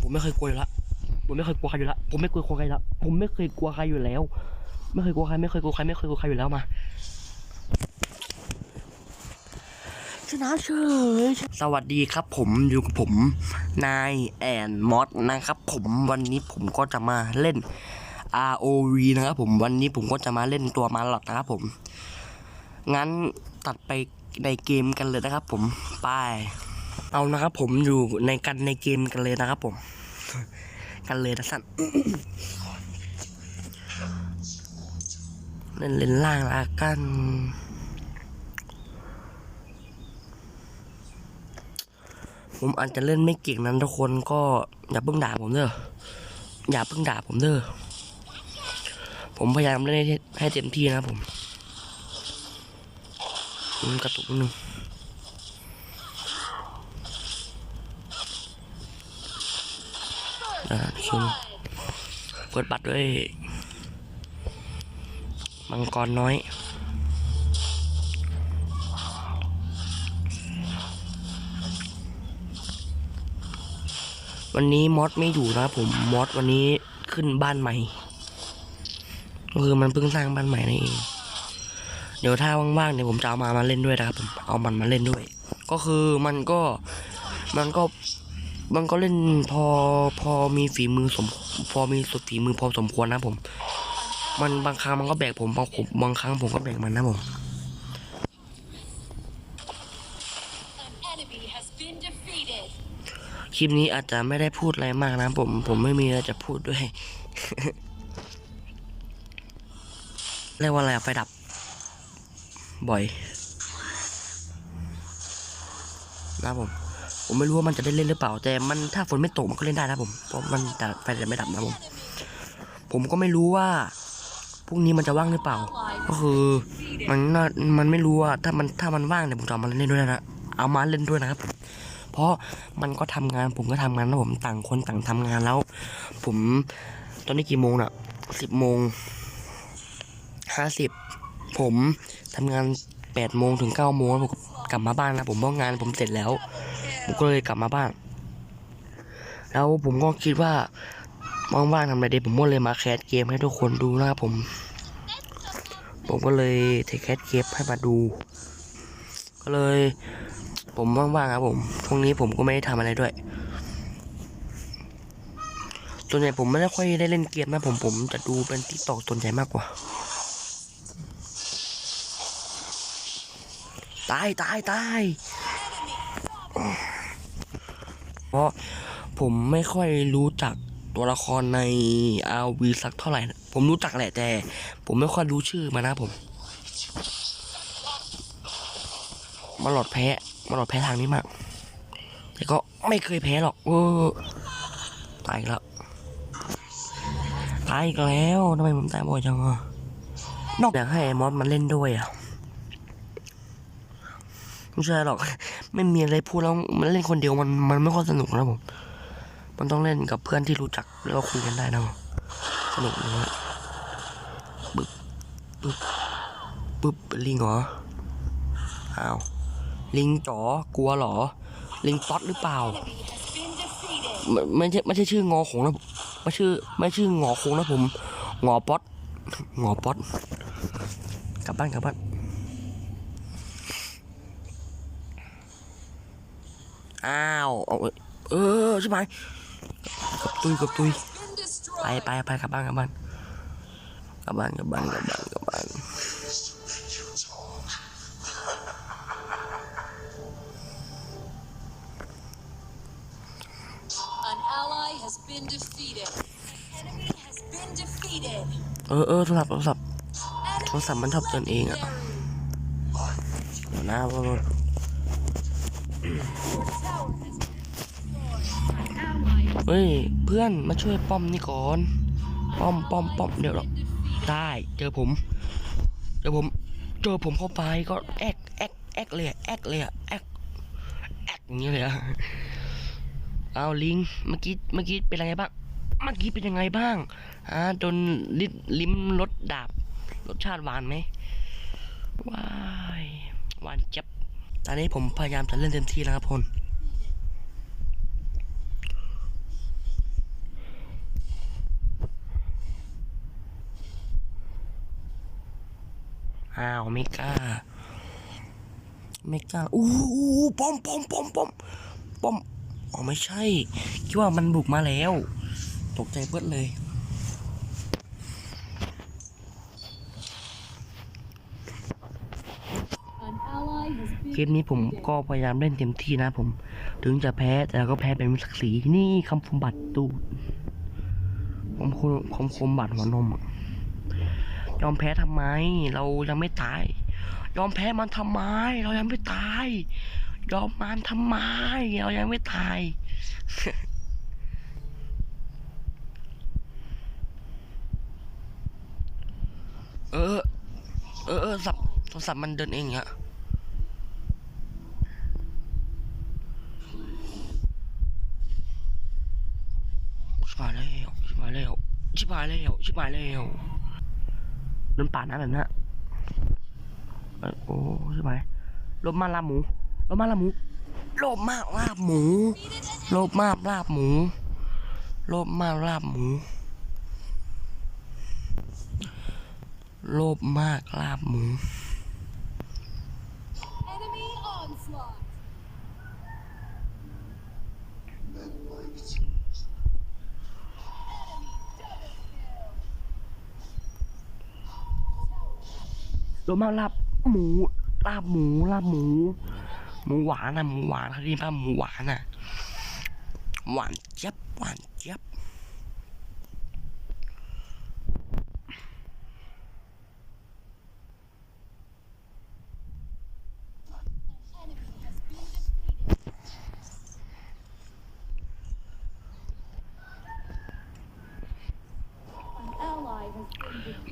ผมไม่เคยกลัวอยู่ละผมไม่เคยกลัวใครอยู่ละผมไม่กลัวใครละผมไม่เคยกลัวใครอยู่แล้ว ไม่เคยกลัวใครไม่เคยกลัวใครไม่เคยกลัวใครอยู่แล้วมาชนะเฉยสวัสดีครับผมอยู่กับผมนายแอนมอสนะครับ ผมวันนี้ผมก็จะมาเล่น ROV นะครับผมวันนี้ผมก็จะมาเล่นตัวมาหลอดนะครับผม งั้นตัดไปในเกมกันเลยนะครับผม ไป เอานะครับผมอยู่ในกันในเกมกันเลยนะครับผม กันเลยนะสั้นเล่นเล่นล่างละกันผมอาจจะเล่นไม่เก่งนั้นทุกคนก็อย่าเพิ่งด่าผมเด้ออย่าเพิ่งด่าผมเด้อผมพยายามเล่นให้เต็มที่นะผมอืมกระตุกนิดนึง อ่าชิมเปิดบัตรด้วยมังกรน้อยวันนี้มอสไม่อยู่นะผมมอสวันนี้ขึ้นบ้านใหม่ก็คือมันเพิ่งสร้างบ้านใหม่นั่นเองเดี๋ยวถ้าว่างๆเดี๋ยวผมจะเอามามาเล่นด้วยนะครับผมเอามันมาเล่นด้วย ก็คือมันก็มันก็ มันก็เล่นพอพอมีฝีมือสมพอมีสุดฝีมือพอสมควรนะผม มันบางครั้งมันก็แบกผมบางผมบางครั้งผมก็แบกมันนะผม An enemy has been defeated. คลิปนี้อาจจะไม่ได้พูดอะไรมากนะผมผมไม่มีอะไรจะพูดด้วยเรียกว่าอะไรอะไฟดับ บ่อย นะผม ผมไม่รู้ว่ามันจะได้เล่นหรือเปล่า แต่มันถ้าฝนไม่ตกมันก็เล่นได้นะผม เพราะมันแต่ไฟจะไม่ดับนะผม ผมก็ไม่รู้ว่าพรุ่งนี้มันจะว่างหรือเปล่า ก็คือมันน่ามันไม่รู้ว่าถ้ามันถ้ามันว่างเนี่ยผมจะเอามาเล่นด้วยนะ เอามาเล่นด้วยนะครับ เพราะมันก็ทำงานผมก็ทำงานนะผมต่างคนต่างทำงานแล้ว ผมตอนนี้กี่โมงน่ะสิบโมงห้าสิบผมทำงานแปดโมงถึงเก้าโมงแล้วผมกลับมาบ้านนะผมเพราะงานผมเสร็จแล้ว ผมก็เลยกลับมาบ้าน แล้วผมก็คิดว่าว่างๆทำอะไรดีผมก็เลยมาแคสเกมให้ทุกคนดูนะครับผม ผมก็เลยเทคแคสเกมให้มาดู ก็เลย ผมว่างๆครับผมพรุ่งนี้ผมก็ไม่ได้ทำอะไรด้วยส่วนใหญ่ผมไม่ได้ค่อยได้เล่นเกมนะผมผมจะดูเป็นติ๊กตอกส่วนใหญ่มากกว่าตายตายตาย เพราะผมไม่ค่อยรู้จักตัวละครใน RV สักเท่าไหร่นะผมรู้จักแหละแต่ ผมไม่ค่อยรู้ชื่อมานะผมมาหลอดแพ้มาหลอดแพ้ทางนี้มาก แต่ก็ไม่เคยแพ้หรอกเออตายแล้วตายอีกแล้วทำไมผมตายบ่อยจังอะนอกอยากให้ไอ้มอสมันเล่นด้วยอะไม่ใช่หรอก ไม่มีอะไรพูดแล้วมันเล่นคนเดียวมันมันไม่ค่อยสนุกนะผม มันต้องเล่นกับเพื่อนที่รู้จักแล้วก็คุยกันได้นะสนุกนะปึ๊บปึ๊บปึ๊บลิงเหรอ อ้าว ลิงจ๋อกลัวหรอ ลิงป๊อตหรือเปล่า ไม่ไม่ใช่ไม่ใช่ชื่องอคงนะไม่ชื่อไม่ชื่องอคงนะผม งอป๊อตงอป๊อตกลับบ้านกลับบ้าน อ้าวเอาเออใช่ไหมกับตุยกับตุย Been ไป destroyed. ไปไปกลับบ้านกลับบ้านกลับบ้านกลับบ้านกลับบ้านกลับบ้าน An ally has been defeated. An enemy has been defeated. เออเออโทรศัพท์โทรศัพท์โทรศัพท์มันชอบเตือนเองอะ Legendary. เดี๋ยวนะว่า เฮ้ย เพื่อนมาช่วยป้อมนี่ก่อน ป้อมป้อมป้อมเดี๋ยวเราได้เจอผมเจอผมเจอผมเข้าไปก็แอกแอกแอกเลยแอกเลยแอกแอกอย่างเงี้ยเลยอะเอาลิงเมื่อกี้เมื่อกี้เป็นยังไงบ้างเมื่อกี้เป็นยังไงบ้างอ่าโดนลิลิ้มรสดาบรสชาติหวานไหมว้ายหวานจับตอนนี้ผมพยายามจะเล่นเต็มที่แล้วครับพล อ้าวไม่กล้า ไม่กล้า อู้อ้ป้อมป้อมป้อมป้อมป้อมอ๋อไม่ใช่ คิดว่ามันบุกมาแล้ว ตกใจเปิดเลย เกมนี้ผมก็พยายามเล่นเต็มที่นะผม ถึงจะแพ้แต่ก็แพ้เป็นศักดิ์ศรีนี่คำคมบัตรตูดคำคมคำคมบัตรหัวนมอะ ยอมแพ้ทำไม เรายังไม่ตาย ยอมแพ้มันทำไม เรายังไม่ตาย ยอมมันทำไม เรายังไม่ตายเออ เออเออสับโทรศัพท์มันเดินเองอะชิบหายแล้วชิบหายแล้วชิบหายแล้วชิบหายแล้ว โดนปานะแบบนี้โอ้ใช่ไหมลบมาลาหมูลบมาลาหมูลบมากลาบหมูลบมากลาบหมูลบมากลาบหมูโลภมากลาบหมู โลภมากลาบหมูลาบหมูลาบหมู หมูหวานนะหมูหวานเขาเรียกว่าหมูหวานน่ะหวานเจี๊ยบหวานเจี๊ยบ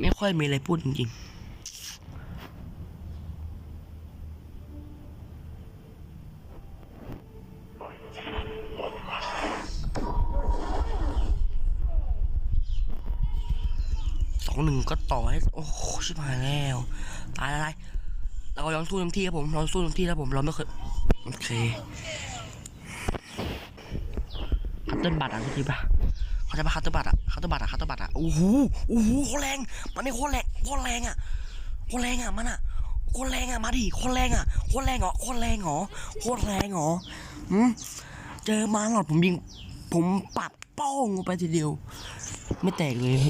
ไม่ค่อยมีอะไรพูดจริงๆสองหนึ่งก็ต่อให้ โอ้โหชิบหายแล้วตายอะไรเรายอมสู้เต็มที่ครับผมเราสู้เต็มที่แล้วผมเราไม่เคยโอเคคัตเติ้ลบัตรอะพี่ทีปะเขาจะมาคัตเติ้ลบัตรอะคัตเติ้ลบัตรอะคัตเติ้ลบัตรอะโอ้โหโอ้โหโคตรแรงมันนี่โคตรแรงโคตรแรงอะโคตรแรงอะมันอะโคตรแรงอะมาดิโคตรแรงอะโคตรแรงเหรอโคตรแรงเหรอโคตรแรงเหรอหืมเจอมาหลอดผมยิงผมปัดป้งลงไปทีเดียว ไม่แตกเลย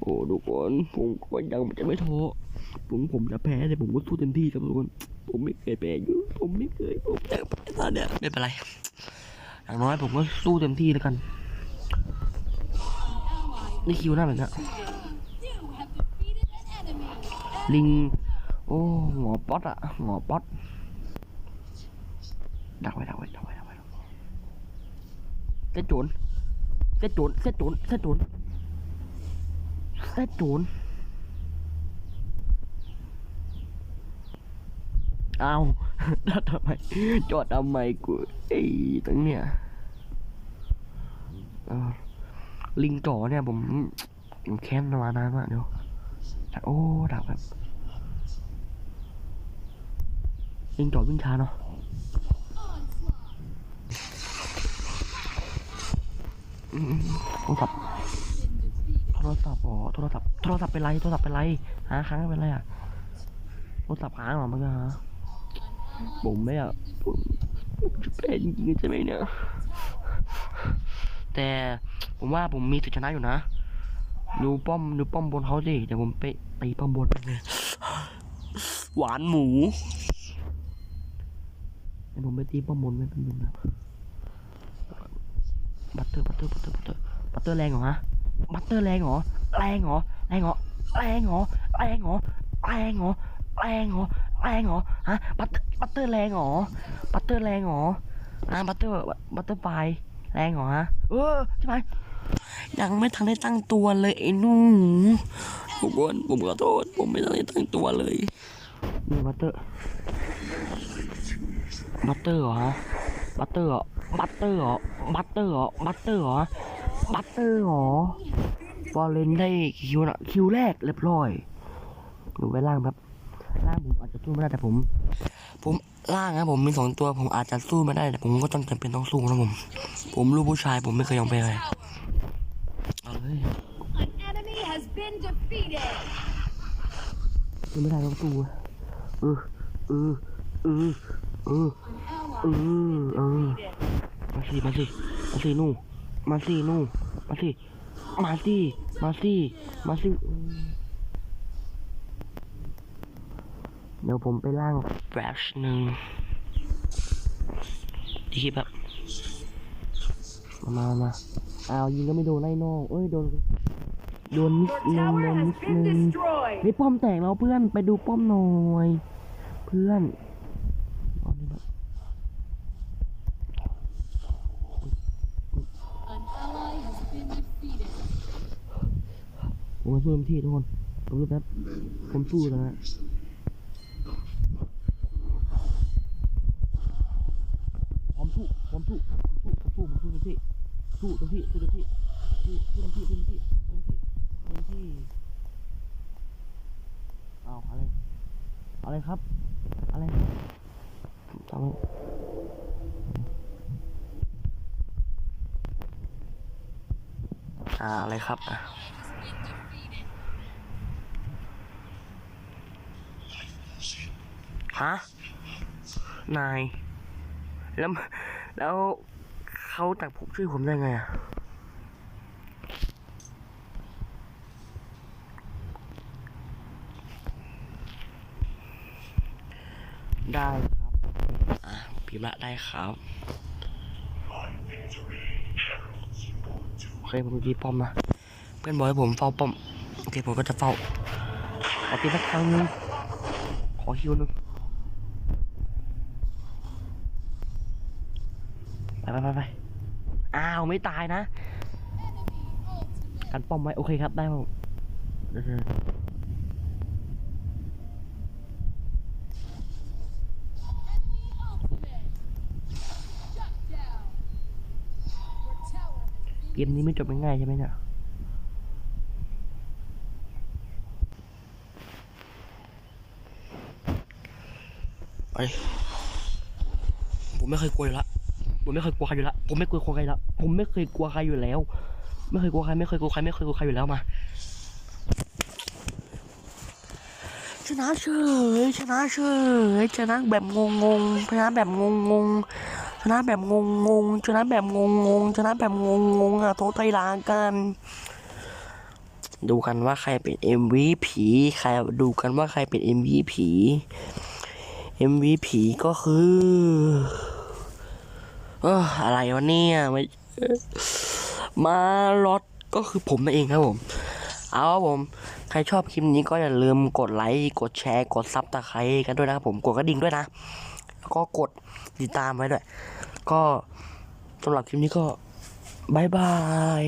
โอ้ทุกคนผมก็ยังจะไม่ท้อผมผมจะแพ้แต่ผมก็สู้เต็มที่ครับทุกคน ผมไม่เคยแพ้อยู่ผมไม่เคยผมแพ้ตอนเนี้ยไม่เป็นไรอย่างน้อยผมก็สู้เต็มที่แล้วกันนี่คิวหน้าแบบเนี้ลิง โอ้หัวป๊อตอะหัวป๊อตดักไว้ดักไว้ดักไว้ดักไว้ดักไว้เส้นโจนเส้นโจนเส้นโจนเส้นโจน เส้โจนเอาจอดทำไมจอดทำไมกูไอ้ตั้งเนี่ยลิงจ่อเนี่ยผมผมแค้นมานานมากเดี๋ยวโอ้ดักแบบยิงจ่อวิ่งช้าเนาะโอืมโทรศัพท์ been defeated. โทรศัพท์อ๋อโทรศัพท์โทรศัพท์เป็นไรโทรศัพท์เป็นไรหาค้างเป็นไรอะโทรศัพท์ค้างเหรอเมันก็ฮะผมไม่อะผมจะเป็นจริงๆใช่ไหมเนี่ยแต่ผมว่าผมมีสิทธิชนะอยู่นะดูป้อมดูป้อมบนเขาสิเดี๋ยวผมไปตีป้อมบนไปเลยหวานหมูเดี๋ยวผมไปตีป้อมบนไม่เป็นไรนะบัตเตอร์บัตเตอร์บัตเตอร์บัตเตอร์บัตเตอร์แรงเหรอฮะ บัตเตอร์แรงเหรอแรงเหรอแรงเหรอแรงเหรอแรงเหรอแรงเหรอแรงเหรอแรงเหรอฮะบัตเตอร์บัตเตอร์แรงเหรอบัตเตอร์แรงเหรออ่าบัตเตอร์บัตเตอร์ไฟแรงเหรอฮะเออใช่ไหมยังไม่ทันได้ตั้งตัวเลยไอ้หนูทุกคนผมขอโทษผมไม่ทันได้ตั้งตัวเลยนี่บัตเตอร์บัตเตอร์เหรอฮะบัตเตอร์เหรอบัตเตอร์เหรอบัตเตอร์เหรอบัตเตอร์เหรอ บัตเตอร์เหรอฟอร์เรนได้คิวนะคิวแรกเรียบร้อยหนูไปล่างครับ ล่างผมอาจจะสู้ไม่ได้แต่ผม ผมล่างนะผมมีสองตัวผมอาจจะสู้ไม่ได้แต่ผมก็ต้องจำเป็นต้องสู้นะผม ผมลูกผู้ชายผมไม่เคยยอมแพ้ใครเอาเลย An enemy has been defeated. ยังไม่ได้ต้องตู้เออเออเออเออ An ally เออเออมาสิมาสิมาสินู่ มาสินู่มาสิมาสิมาสิมาสิเดี๋ยวผมไปล่างแบรชหนึ่งดีแบบมามามาอ้าวยิงก็ไม่โดนไล่นอกเอ้ยโดนโดนนิดนึงโดนนิดนึงนี่ป้อมแตกแล้วเพื่อนไปดูป้อมหน่อย เพื่อนเอานี่มา An ally has been defeated. ผมมาสู้เต็มที่ทุกคนผมรู้แป๊บผมสู้แล้วนะผมสู้ผมสู้ผมสู้ผมสู้ผมสู้เต็มที่สู้เต็มที่สู้เต็มที่สู้สู้เต็มที่เต็มที่เต็มที่เต็มที่เอาอะไรอะไรครับ อะไรทำอ่าอะไรครับอะ ฮะ นาย แล้ว แล้วเขาตักผมช่วยผมได้ไงอะได้ครับ อะพิมพ์ละได้ครับ โอเค ผมดีป้อมนะเพื่อนบอกให้ผมเฝ้าป้อม โอเค ผมก็จะเฝ้า ขอตีสักครั้งหนึงขอฮิวหนึง ไปไปไปไปอ้าวไม่ตายนะกันป้อมไว้โอเคครับได้ผมเกมนี้ไม่จบง่ายใช่ไหมเนี่ยไปผมไม่เคยกลัวอยู่ละ ผมไม่เคยกลัวใครอยู่และผมไม่เคยกลัวใครอยู่ละผมไม่เคยกลัวใครอยู่แล้ว ไม่เคยกลัวใครไม่เคยกลัวใครไม่เคยกลัวใครอยู่แล้วมาชนะเฉยชนะเฉยชนะแบบงงงชนะแบบงงงชนะแบบงงงชนะแบบงงงชนะแบบงงงๆอะโทษไทยลากัน ดูกันว่าใครเป็น MVP ใครดูกันว่าใครเป็น MVP MVP ก็คือ เอออะไรวะเนี่ยไม่มาลอตก็คือผมนั่นเองครับผม เอาครับผม ใครชอบคลิปนี้ก็อย่าลืมกดไลค์ กดแชร์ กดซับตะไคร้กันด้วยนะครับผม กดกระดิ่งด้วยนะ แล้วก็กดติดตามไว้ด้วย ก็สำหรับคลิปนี้ก็บายบาย